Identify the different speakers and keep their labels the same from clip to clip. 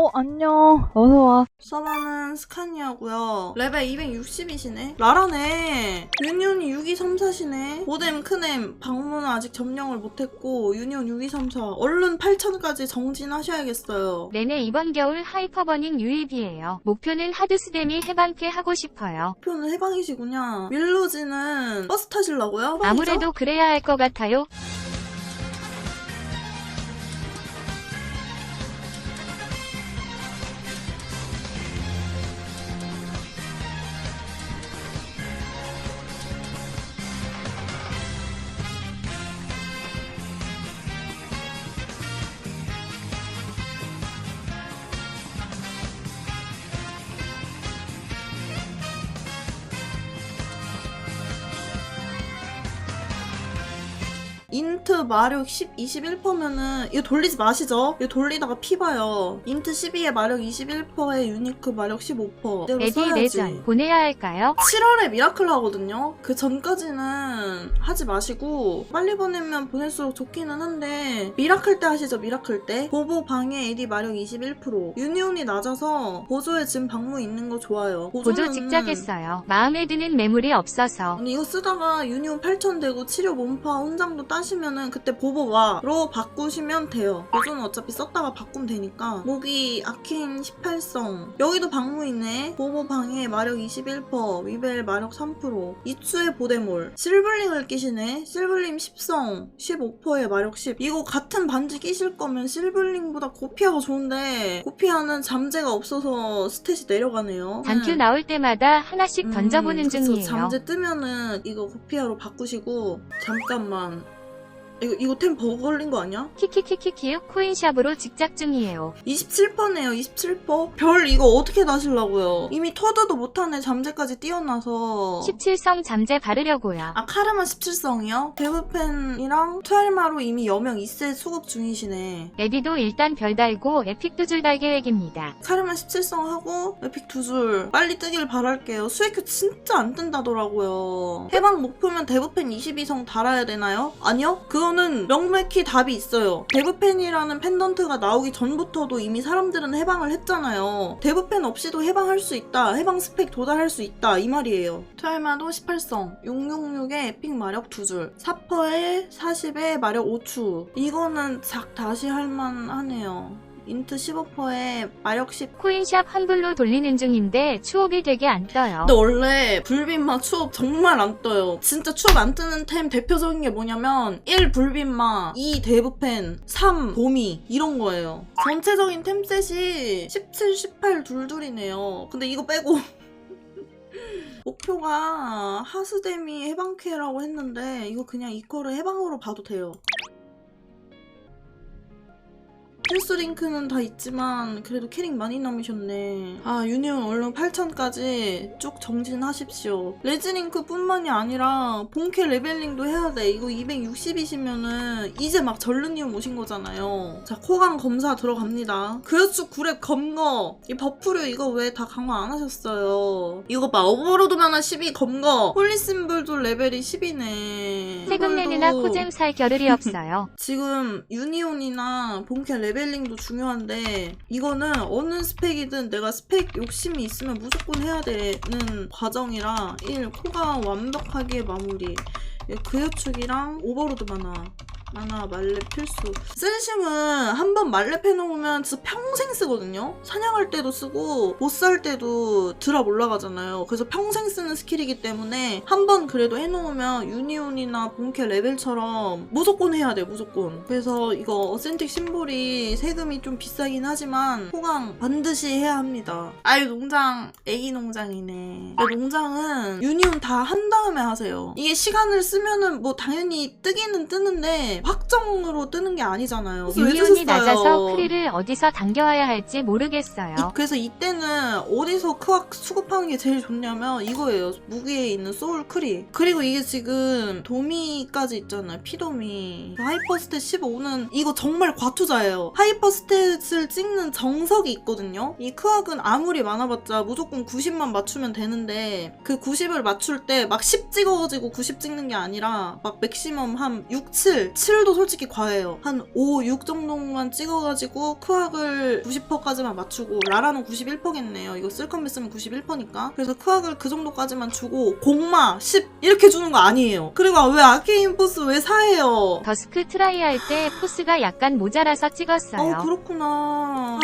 Speaker 1: 어, 안녕. 어서와.
Speaker 2: 서버는 스카니아고요. 레벨 260이시네. 라라네. 유니온이 6234시네. 모뎀 크넴 방문은 아직 점령을 못했고 유니온 6234 얼른 8000까지 정진하셔야겠어요.
Speaker 3: 내내 이번 겨울 하이퍼버닝 유입이에요. 목표는 하드스댐이 해방케 하고 싶어요.
Speaker 2: 표는 해방이시구냐. 밀로지는 버스 타실라고요? 해방이죠?
Speaker 3: 아무래도 그래야 할 것 같아요.
Speaker 2: 인트 마력 10, 21%면은 이거 돌리지 마시죠. 이거 돌리다가 피 봐요. 인트 12에 마력 21%에 유니크 마력 15%. 이대로
Speaker 3: 에디. 내전 보내야 할까요?
Speaker 2: 7월에 미라클 하거든요. 그 전까지는 하지 마시고 빨리 보내면 보낼수록 좋기는 한데 미라클 때 하시죠. 미라클 때 보보 방해 AD 마력 21% 유니온이 낮아서 보조에 지금 방무 있는 거 좋아요.
Speaker 3: 보조 직작했어요. 마음에 드는 매물이 없어서.
Speaker 2: 아니 이거 쓰다가 유니온 8000 되고 치료 몸파 혼장도 따시 면은 그때 보보와로 바꾸시면 돼요. 요즘은 어차피 썼다가 바꾸면 되니까 모기 아킨 18성 여기도 방무 있네. 보보 방해 마력 21% 위벨 마력 3% 이추의 보데몰 실블링을 끼시네. 실블링 10성 15%에 마력 10 이거 같은 반지 끼실 거면 실블링보다 고피아가 좋은데 고피아는 잠재가 없어서 스탯이 내려가네요.
Speaker 3: 단큐
Speaker 2: 음.
Speaker 3: 나올 때마다 하나씩 던져보는
Speaker 2: 음.
Speaker 3: 중이에요.
Speaker 2: 잠재 뜨면은 이거 고피아로 바꾸시고 잠깐만 이거 이거 템 버그 걸린 거 아니야?
Speaker 3: 키키키키키 코인샵으로 직작 중이에요.
Speaker 2: 27%네요 27%? 별 이거 어떻게 다시려고요? 이미 터드도 못하네 잠재까지 뛰어나서
Speaker 3: 17성 잠재 바르려고요.
Speaker 2: 아 카르마 17성이요? 데브펜이랑 투알마로 이미 여명 2세 수급 중이시네
Speaker 3: 레디도 일단 별 달고 에픽 두 줄 달 계획입니다.
Speaker 2: 카르마 17성 하고 에픽 두 줄 빨리 뜨길 바랄게요 수액큐 진짜 안 뜬다더라고요 해방 목표면 데브펜 22성 달아야 되나요? 아니요 그 거는 명백히 답이 있어요. 데브펜이라는 펜던트가 나오기 전부터도 이미 사람들은 해방을 했잖아요. 데브펜 없이도 해방할 수 있다 해방 스펙 도달할 수 있다 이 말이에요. 트알마도 18성 666에 에픽 마력 2줄 4퍼에 40에 마력 5추 이거는 작 다시 할만하네요 인트 15%에 마력 10
Speaker 3: 코인샵 환불로 돌리는 중인데 추억이 되게 안 떠요.
Speaker 2: 근데 원래 불빛마 추업 정말 안 떠요. 진짜 추업 안 뜨는 템 대표적인 게 뭐냐면 1 불빛마, 2 데브펜, 3 도미 이런 거예요. 전체적인 템셋이 17, 18 둘둘이네요. 근데 이거 빼고 목표가 하스데미 해방캐라고 했는데 이거 그냥 이거를 해방으로 봐도 돼요. 필수 링크는 다 있지만 그래도 캐릭 많이 남으셨네. 아 유니온 얼른 8천까지 쭉 정진하십시오. 레즈 링크 뿐만이 아니라 본캐 레벨링도 해야 돼. 이거 260이시면은 이제 막 전르니움 오신 거잖아요. 자 코강 검사 들어갑니다. 그여축 구랩 검거 이 버프류 이거 왜 다 강화 안 하셨어요? 이거 봐 오버로드만화 12 검거 홀리심볼도 레벨이 10이네.
Speaker 3: 세금 내느나 코잼 살 겨를이 없어요.
Speaker 2: 지금 유니온이나 본캐 레벨 링도 중요한데 이거는 어느 스펙이든 내가 스펙 욕심이 있으면 무조건 해야 되는 과정이라 1. 코가 완벽하게 마무리 그여축이랑 오버로드 만화 만화 말렙 필수. 센심은 한 번 말렙 해놓으면 진짜 평생 쓰거든요? 사냥할 때도 쓰고 보스 할 때도 드랍 올라가잖아요. 그래서 평생 쓰는 스킬이기 때문에 한 번 그래도 해놓으면 유니온이나 본캐 레벨처럼 무조건 해야 돼 무조건. 그래서 이거 어센틱 심볼이 세금이 좀 비싸긴 하지만 호강 반드시 해야 합니다. 아유 농장. 애기 농장이네. 야, 농장은 유니온 다 한 다음에 하세요. 이게 시간을 쓰면은 뭐 당연히 뜨기는 뜨는데 확정으로 뜨는 게 아니잖아요 뜨셨어요?
Speaker 3: 낮아서 크리를 어디서 당겨와야 할지 모르겠어요.
Speaker 2: 이- 그래서 이때는 어디서 크악 수급하는 게 제일 좋냐면 이거예요. 무기에 있는 소울 크리. 그리고 이게 지금 도미까지 있잖아요. 피도미. 하이퍼 스탯 15는 이거 정말 과투자예요. 하이퍼 스탯을 찍는 정석이 있거든요. 이 크악은 아무리 많아봤자 무조건 90만 맞추면 되는데 그 90을 맞출 때 막 10 찍어가지고 90 찍는 게 아니라 막 맥시멈 한 6, 7, 7 7도 솔직히 과해요. 한 5, 6 정도만 찍어가지고 크악을 90%까지만 맞추고 라라는 91%겠네요. 이거 쓸컴비 쓰면 91%니까. 그래서 크악을 그 정도까지만 주고 공마 10 이렇게 주는 거 아니에요. 그리고 왜 아케인 포스 왜 사해요?
Speaker 3: 더스크 트라이 할 때 포스가 약간 모자라서 찍었어요.
Speaker 2: 어 그렇구나.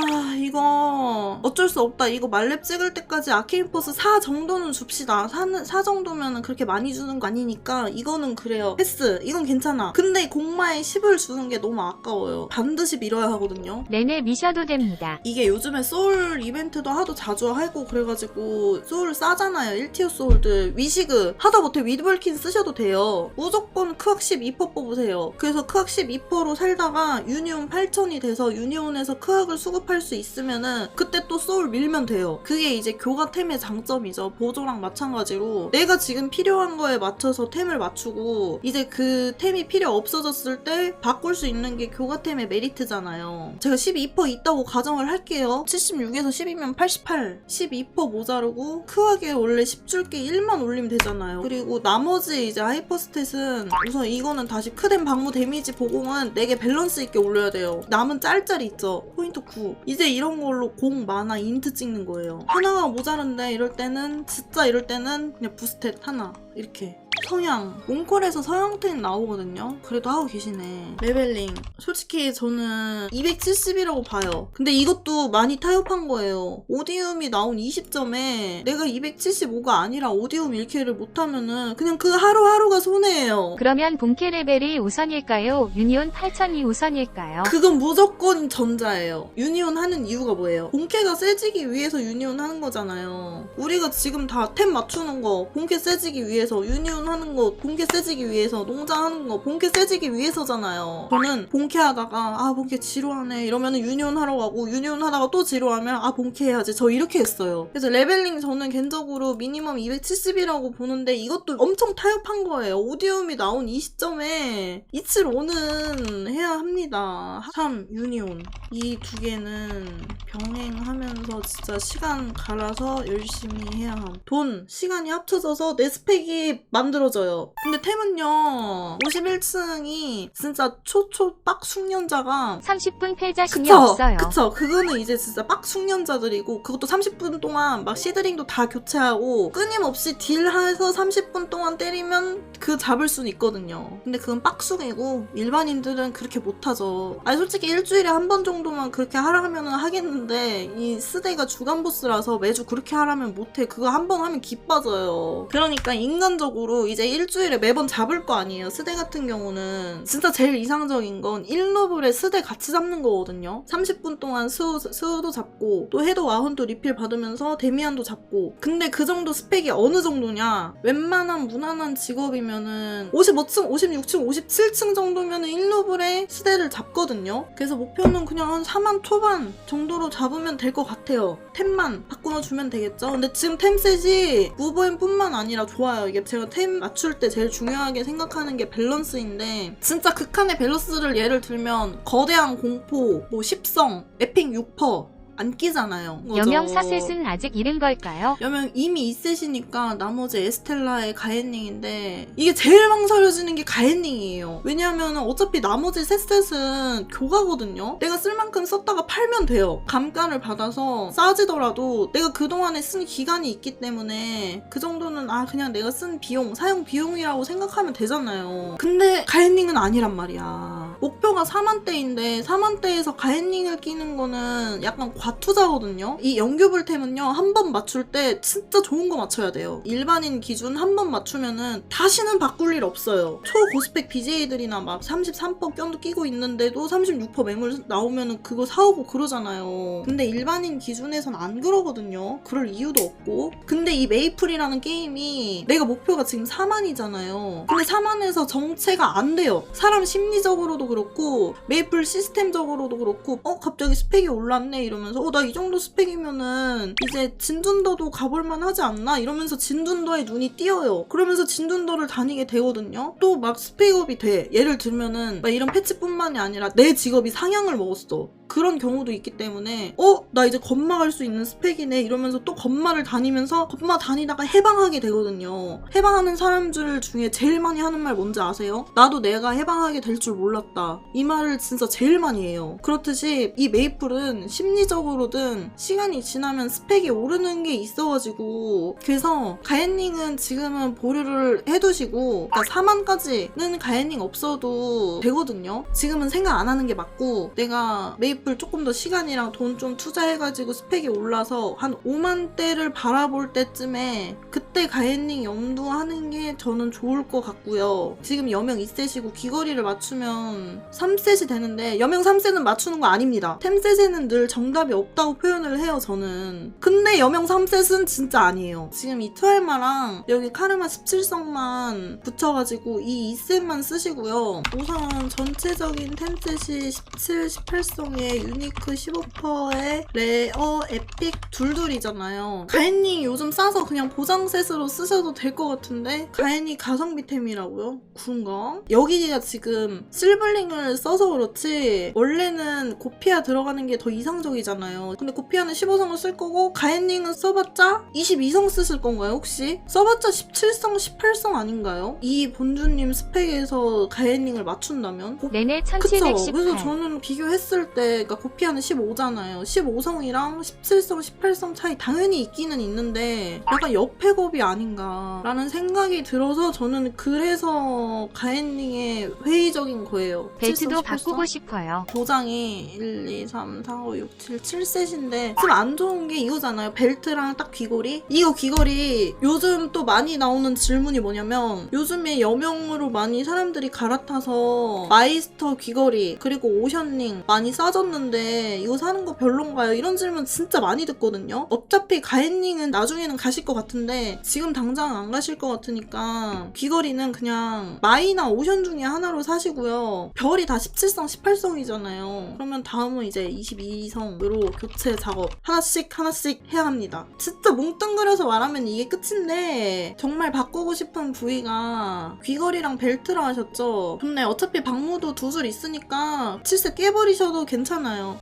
Speaker 2: 어쩔 수 없다. 이거 말렙 찍을 때까지 아케인 포스 4 정도는 줍시다. 4, 4 정도면 그렇게 많이 주는 거 아니니까 이거는 그래요. 패스. 이건 괜찮아. 근데 공마에 10을 주는 게 너무 아까워요. 반드시 밀어야 하거든요.
Speaker 3: 내내 미셔도 됩니다.
Speaker 2: 이게 요즘에 소울 이벤트도 하도 자주 하고 그래가지고 소울 싸잖아요 1티어 소울들 위시그 하다못해 위드벌킨 쓰셔도 돼요 무조건 크악 12% 뽑으세요 그래서 크악 12%로 살다가 유니온 8000이 돼서 유니온에서 크악을 수급할 수 있으면은 그때 또 소울 밀면 돼요. 그게 이제 교과템의 장점이죠. 보조랑 마찬가지로 내가 지금 필요한 거에 맞춰서 템을 맞추고 이제 그 템이 필요 없어졌을 때 바꿀 수 있는 게 교과템의 메리트잖아요. 제가 12% 있다고 가정을 할게요. 76에서 10이면 88 12% 모자르고 크하게 원래 10줄게 1만 올리면 되잖아요. 그리고 나머지 이제 하이퍼스탯은 우선 이거는 다시 크덴 방무 데미지 보공은 4개 밸런스 있게 올려야 돼요. 남은 짤짤이 있죠. 포인트 9 이제 이런 걸로 공 만화 인트 찍는 거예요. 하나가 모자른데 이럴 때는 진짜 이럴 때는 그냥 부스탯 하나. 이렇게 성향 몽콜에서 서양템 나오거든요 그래도 하고 계시네 레벨링 솔직히 저는 270이라고 봐요 근데 이것도 많이 타협한 거예요 오디움이 나온 20점에 내가 275가 아니라 오디움 1킬을 못하면은 그냥 그 하루하루가 손해예요
Speaker 3: 그러면 본캐 레벨이 우선일까요? 유니온 8000이 우선일까요?
Speaker 2: 그건 무조건 전자예요. 유니온 하는 이유가 뭐예요? 본캐가 세지기 위해서 유니온 하는 거잖아요. 우리가 지금 다 템 맞추는 거, 본캐 세지기 위해서, 유니온 하는 거, 본캐 세지기 위해서, 농장 하는 거, 본캐 세지기 위해서잖아요. 저는 본캐 하다가, 아, 본캐 지루하네. 이러면 유니온 하러 가고, 유니온 하다가 또 지루하면, 아, 본캐 해야지. 저 이렇게 했어요. 그래서 레벨링 저는 개인적으로 미니멈 270이라고 보는데, 이것도 엄청 타협한 거예요. 오디움이 나온 이 시점에, 이칠 5는 해야 합니다. 참, 유니온. 이 두 개는 병행하면서 진짜 시간 갈아서 열심히 해야 함. 돈, 시간이 합쳐져서 내 스펙이 만들어 져요. 근데 템은요, 51층이 진짜 초초 빡 숙련자가
Speaker 3: 30분 패자신이
Speaker 2: 그쵸,
Speaker 3: 없어요.
Speaker 2: 그쵸. 그거는 이제 진짜 빡 숙련자들이고, 그것도 30분 동안 막 시드링도 다 교체하고, 끊임없이 딜해서 30분 동안 때리면 그 잡을 수는 있거든요. 근데 그건 빡숙이고, 일반인들은 그렇게 못하죠. 아니, 솔직히 일주일에 한 번 정도만 그렇게 하라면 하겠는데, 이 스데가 주간 보스라서 매주 그렇게 하라면 못해. 그거 한 번 하면 기 빠져요. 그러니까 인간적으로 이제 일주일에 매번 잡을 거 아니에요. 스데 같은 경우는. 진짜 제일 이상적인 건 1노블에 스데 같이 잡는 거거든요. 30분 동안 스우, 스우도 잡고 또 해도 와혼도 리필 받으면서 데미안도 잡고 근데 그 정도 스펙이 어느 정도냐 웬만한 무난한 직업이면은 55층, 56층, 57층 정도면은 1노블에 스데를 잡거든요. 그래서 목표는 그냥 한 4만 초반 정도로 잡으면 될 것 같아요. 템만 바꿔주면 되겠죠. 근데 지금 템셋이 무보엠뿐만 아니라 좋아요. 이게 제가 템 맞출 때 제일 중요하게 생각하는 게 밸런스인데 진짜 극한의 밸런스를 예를 들면 거대한 공포, 뭐 십성, 에픽 6퍼 안 끼잖아요. 그죠?
Speaker 3: 여명 사셋은 아직 이른 걸까요?
Speaker 2: 여명 이미 있으시니까 나머지 에스텔라의 가엔닝인데 이게 제일 망설여지는 게 가엔닝이에요. 왜냐하면 어차피 나머지 셋 셋은 교가거든요. 내가 쓸 만큼 썼다가 팔면 돼요. 감가를 받아서 싸지더라도 내가 그동안에 쓴 기간이 있기 때문에 그 정도는 아 그냥 내가 쓴 비용, 사용 비용이라고 생각하면 되잖아요. 근데 가엔닝은 아니란 말이야. 목표가 4만대인데 4만대에서 가엔닝을 끼는 거는 약간 과투자거든요. 이 연규불템은요 한 번 맞출 때 진짜 좋은 거 맞춰야 돼요. 일반인 기준 한 번 맞추면은 다시는 바꿀 일 없어요. 초고스펙 BJ들이나 막 33% 껴도 끼고 있는데도 36% 매물 나오면은 그거 사오고 그러잖아요. 근데 일반인 기준에선 안 그러거든요. 그럴 이유도 없고. 근데 이 메이플이라는 게임이 내가 목표가 지금 4만이잖아요. 근데 4만에서 정체가 안 돼요. 사람 심리적으로도 그렇고 메이플 시스템적으로도 그렇고 어 갑자기 스펙이 올랐네 이러면 서 어 나 이 정도 스펙이면은 이제 진둔더도 가볼만 하지 않나 이러면서 진둔더에 눈이 띄어요. 그러면서 진둔더를 다니게 되거든요. 또 막 스펙업이 돼. 예를 들면은 막 이런 패치뿐만이 아니라 내 직업이 상향을 먹었어. 그런 경우도 있기 때문에 어? 나 이제 건마 갈수 있는 스펙이네 이러면서 또 건마를 다니면서 건마 다니다가 해방하게 되거든요. 해방하는 사람들 중에 제일 많이 하는 말 뭔지 아세요? 나도 내가 해방하게 될 줄 몰랐다. 이 말을 진짜 제일 많이 해요. 그렇듯이 이 메이플은 심리적으로든 시간이 지나면 스펙이 오르는 게 있어가지고 그래서 가엔닝은 지금은 보류를 해두시고 그러니까 4만까지는 가엔닝 없어도 되거든요. 지금은 생각 안 하는 게 맞고 내가 메이플 조금 더 시간이랑 돈 좀 투자해가지고 스펙이 올라서 한 5만대를 바라볼 때쯤에 그때 가엔닝 염두하는 게 저는 좋을 것 같고요. 지금 여명 2셋이고 귀걸이를 맞추면 3셋이 되는데 여명 3셋은 맞추는 거 아닙니다. 템셋에는 늘 정답이 없다고 표현을 해요 저는. 근데 여명 3셋은 진짜 아니에요. 지금 이 트알마랑 여기 카르마 17성만 붙여가지고 이 2셋만 쓰시고요. 우선 전체적인 템셋이 17, 18성에 유니크 15%에 레어, 에픽 둘둘이잖아요. 가엔니 요즘 싸서 그냥 보장셋으로 쓰셔도 될 것 같은데 가엔니 가성비템이라고요? 그런가? 여기가 지금 실블링을 써서 그렇지 원래는 고피아 들어가는 게 더 이상적이잖아요. 근데 고피아는 15성을 쓸 거고 가엔닝은 써봤자 22성 쓰실 건가요 혹시? 써봤자 17성, 18성 아닌가요? 이 본주님 스펙에서 가엔닝을 맞춘다면? 고-
Speaker 3: 내내
Speaker 2: 그쵸. 그래서
Speaker 3: 1718.
Speaker 2: 저는 비교했을 때, 그러니까 고피아는 15잖아요. 15성이랑 17성, 18성 차이 당연히 있기는 있는데, 약간 옆패겁이 아닌가라는 생각이 들어서 저는 그래서 가엔닝의 회의적인 거예요.
Speaker 3: 벨트도
Speaker 2: 17성, 18성?
Speaker 3: 바꾸고 싶어요.
Speaker 2: 도장이 1, 2, 3, 4, 5, 6, 7, 7셋인데 좀안 좋은 게 이거잖아요. 벨트랑 딱 귀걸이. 이거 귀걸이 요즘 또 많이 나오는 질문이 뭐냐면 요즘에 여명으로 많이 사람들이 갈아타서 마이스터 귀걸이 그리고 오션링 많이 싸 졌는데 이거 사는 거 별론가요? 이런 질문 진짜 많이 듣거든요. 어차피 가엔닝은 나중에는 가실 것 같은데 지금 당장 안 가실 것 같으니까 귀걸이는 그냥 마이나 오션 중에 하나로 사시고요. 별이 다 17성, 18성이잖아요. 그러면 다음은 이제 22성으로 교체 작업 하나씩 하나씩 해야 합니다. 진짜 뭉뚱그려서 말하면 이게 끝인데 정말 바꾸고 싶은 부위가 귀걸이랑 벨트라 하셨죠? 근데 어차피 방무도 두 줄 있으니까 7세 깨버리셔도 괜찮아요.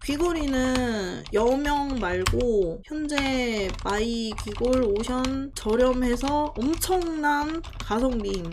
Speaker 2: 귀걸이는 여명 말고 현재 마이 귀골 오션 저렴해서 엄청난 가성비임.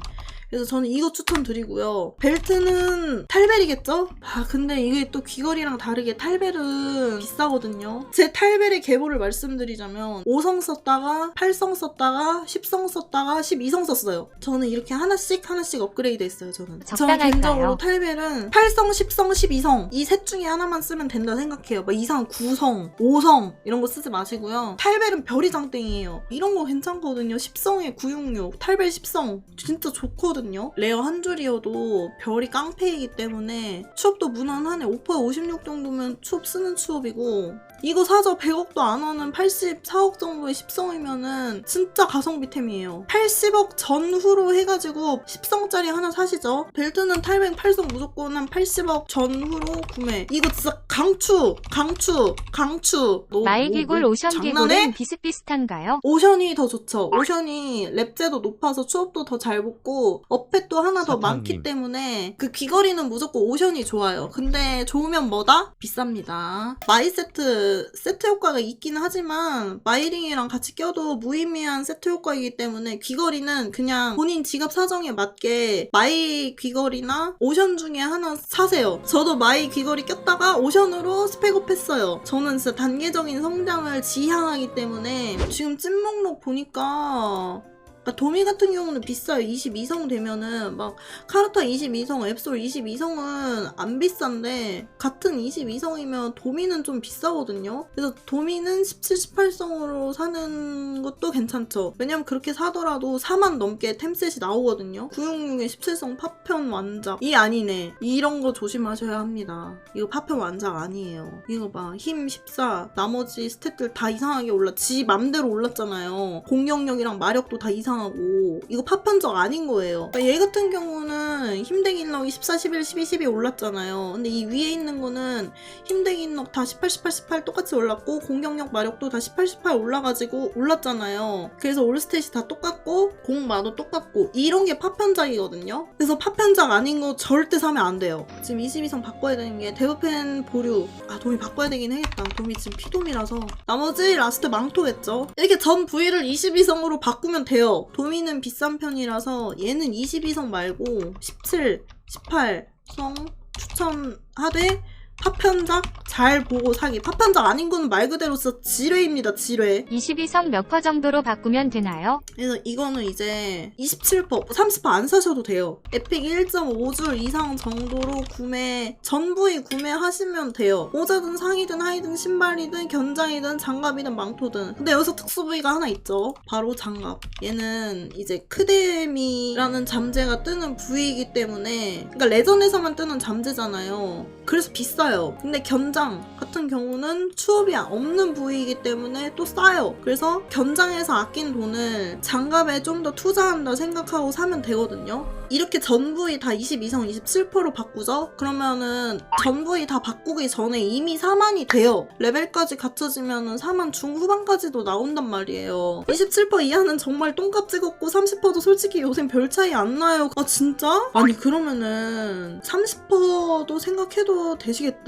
Speaker 2: 그래서 저는 이거 추천드리고요. 벨트는 탈벨이겠죠? 아 근데 이게 또 귀걸이랑 다르게 탈벨은 비싸거든요. 제 탈벨의 계보를 말씀드리자면 5성 썼다가 8성 썼다가 10성 썼다가 12성 썼어요. 저는 이렇게 하나씩 하나씩 업그레이드 했어요. 저는. 저는
Speaker 3: 적당할까요?
Speaker 2: 개인적으로 탈벨은 8성, 10성, 12성 이 셋 중에 하나만 쓰면 된다 생각해요. 막 이상 9성, 5성 이런 거 쓰지 마시고요. 탈벨은 별이 장땡이에요. 이런 거 괜찮거든요. 10성에 966, 탈벨 10성 진짜 좋거든요. 레어 한 줄이어도 별이 깡패이기 때문에 추업도 무난하네. 5%에 56 정도면 추업 쓰는 추업이고 이거 사서 100억도 안 하는 84억 정도의 10성이면은 진짜 가성비템이에요. 80억 전후로 해가지고 10성짜리 하나 사시죠. 벨트는 탈백 8성 무조건 한 80억 전후로 구매. 이거 진짜 강추, 강추, 강추. 너
Speaker 3: 마이기골
Speaker 2: 뭐,
Speaker 3: 오션? 기골은 비슷비슷한가요?
Speaker 2: 오션이 더 좋죠. 오션이 랩제도 높아서 추업도 더 잘 붙고 어펫도 하나 더
Speaker 4: 사탕님.
Speaker 2: 많기 때문에 그 귀걸이는 무조건 오션이 좋아요. 근데 좋으면 뭐다? 비쌉니다. 마이 세트 세트 효과가 있긴 하지만 마이링이랑 같이 껴도 무의미한 세트 효과이기 때문에 귀걸이는 그냥 본인 지갑 사정에 맞게 마이 귀걸이나 오션 중에 하나 사세요. 저도 마이 귀걸이 꼈다가 오션으로 스펙업 했어요. 저는 진짜 단계적인 성장을 지향하기 때문에 지금 찐목록 보니까 그러니까 도미 같은 경우는 비싸요. 22성 되면은 막 카르타 22성, 앱솔 22성은 안 비싼데 같은 22성이면 도미는 좀 비싸거든요. 그래서 도미는 17, 18성으로 사는 것도 괜찮죠. 왜냐면 그렇게 사더라도 4만 넘게 템셋이 나오거든요. 966에 17성 파편 완작. 이 아니네. 이런 거 조심하셔야 합니다. 이거 파편 완작 아니에요. 이거 봐. 힘 14. 나머지 스탯들 다 이상하게 올라. 지 맘대로 올랐잖아요. 공격력이랑 마력도 다 이상하게 이상하고 이거 파편적 아닌 거예요. 그러니까 얘 같은 경우는 힘댕 인력이 14, 11, 12, 12 올랐잖아요. 근데 이 위에 있는 거는 힘댕 인력 다 18, 18, 18 똑같이 올랐고 공격력 마력도 다 18, 18 올라가지고 올랐잖아요. 그래서 올스탯이 다 똑같고 공마도 똑같고 이런 게 파편작이거든요. 그래서 파편작 아닌 거 절대 사면 안 돼요. 지금 22성 바꿔야 되는 게 데브펜 보류 아 도미 바꿔야 되긴 해야겠다. 도미 지금 피돔이라서 나머지 라스트 망토겠죠. 이렇게 전 부위를 22성으로 바꾸면 돼요. 도미는 비싼 편이라서 얘는 22성 말고 17, 18성 추천하되 파편작 잘 보고 사기. 파편작 아닌 건말 그대로 진짜 지뢰입니다, 지뢰.
Speaker 3: 22성 몇퍼 정도로 바꾸면 되나요?
Speaker 2: 그래서 이거는 이제 27%, 30%안 사셔도 돼요. 에픽 1.5줄 이상 정도로 구매, 전부위 구매하시면 돼요. 모자든 상의든 하의든 신발이든 견장이든 장갑이든 망토든. 근데 여기서 특수 부위가 하나 있죠. 바로 장갑. 얘는 이제 크데미라는 잠재가 뜨는 부위이기 때문에, 그러니까 레전에서만 뜨는 잠재잖아요. 그래서 비싸요. 근데 견장 같은 경우는 추업이 없는 부위이기 때문에 또 싸요. 그래서 견장에서 아낀 돈을 장갑에 좀 더 투자한다 생각하고 사면 되거든요. 이렇게 전 부위 다 22성 27%로 바꾸죠? 그러면은 전 부위 다 바꾸기 전에 이미 4만이 돼요. 레벨까지 갖춰지면은 4만 중후반까지도 나온단 말이에요. 27% 이하는 정말 똥값 찍었고 30%도 솔직히 요새 별 차이 안 나요. 아 진짜? 아니 그러면은 30%도 생각해도 되시겠다.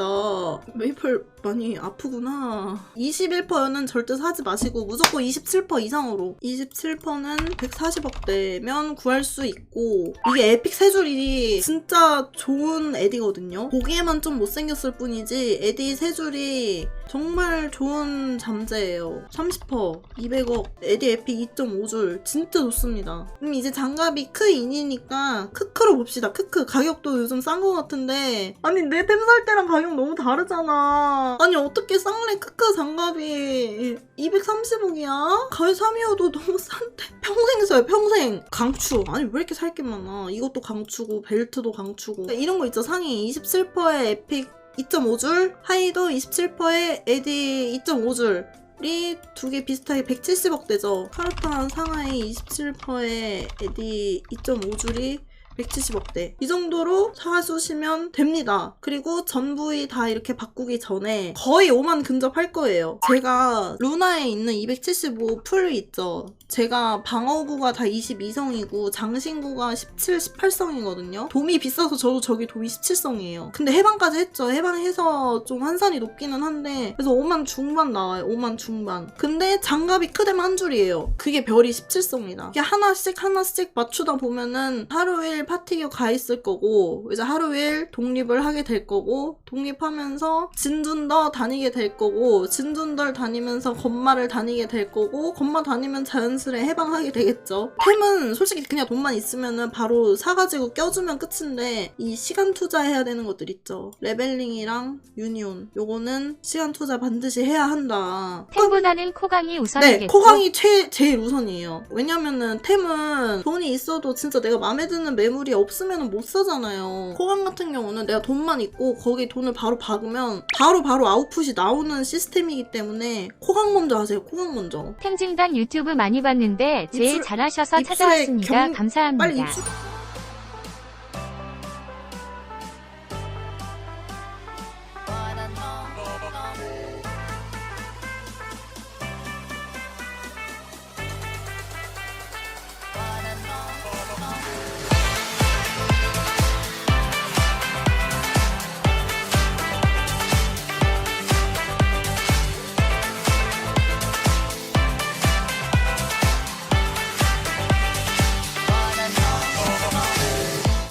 Speaker 2: 메이플 많이 아프구나. 21%는 절대 사지 마시고 무조건 27% 이상으로. 27%는 140억대면 구할 수 있고 이게 에픽 세 줄이 진짜 좋은 에디거든요. 보기에만 좀 못생겼을 뿐이지 에디 세 줄이 정말 좋은 잠재예요. 30% 200억 에디 에픽 2.5줄 진짜 좋습니다. 그럼 이제 장갑이 크인이니까 크크로 봅시다. 크크 가격도 요즘 싼거 같은데 아니 내 템 살 때랑 가격 너무 다르잖아. 아니 어떻게 쌍래 크크 장갑이 230억이야? 가을 3이어도 너무 싼데 평생 써요 평생 강추 아니 왜 이렇게 살 게 많아 이것도 강추고 벨트도 강추고 이런 거 있죠 상의 27%의 에픽 2.5줄 하이도 27%의 에디 2.5줄 이 두 개 비슷하게 170억대죠. 카르탄 상하이 27%의 에디 2.5줄이 170억대. 이 정도로 사주시면 됩니다. 그리고 전 부위 다 이렇게 바꾸기 전에 거의 5만 근접할 거예요. 제가 루나에 있는 275 풀 있죠. 제가 방어구가 다 22성이고 장신구가 17, 18성이거든요. 도미 비싸서 저도 저기 도미 17성이에요. 근데 해방까지 했죠. 해방해서 좀 한산이 높기는 한데 그래서 5만 중반 나와요. 5만 중반. 근데 장갑이 크뎀 한 줄이에요. 그게 별이 17성이다. 이게 하나씩 하나씩 맞추다 보면은 하루 일 파티교 가 있을 거고 이제 하루 일 독립을 하게 될 거고 독립하면서 진둔더 다니게 될 거고 진둔덜 다니면서 건마를 다니게 될 거고 건마 다니면 자연스레 해방하게 되겠죠. 템은 솔직히 그냥 돈만 있으면은 바로 사가지고 껴주면 끝인데 이 시간 투자해야 되는 것들 있죠. 레벨링이랑 유니온 요거는 시간 투자 반드시 해야 한다.
Speaker 3: 템보다는 코강이 우선이겠죠?
Speaker 2: 네, 코강이 최, 제일 우선이에요. 왜냐면은 템은 돈이 있어도 진짜 내가 마음에 드는 매 물이 없으면 못 사잖아요. 코강 같은 경우는 내가 돈만 있고 거기 돈을 바로 박으면 바로 바로 아웃풋이 나오는 시스템이기 때문에 코강 먼저 하세요. 코강 먼저.
Speaker 3: 템진단 유튜브 많이 봤는데 제일
Speaker 2: 입술-
Speaker 3: 잘하셔서 찾아왔습니다.
Speaker 2: 경-
Speaker 3: 감사합니다.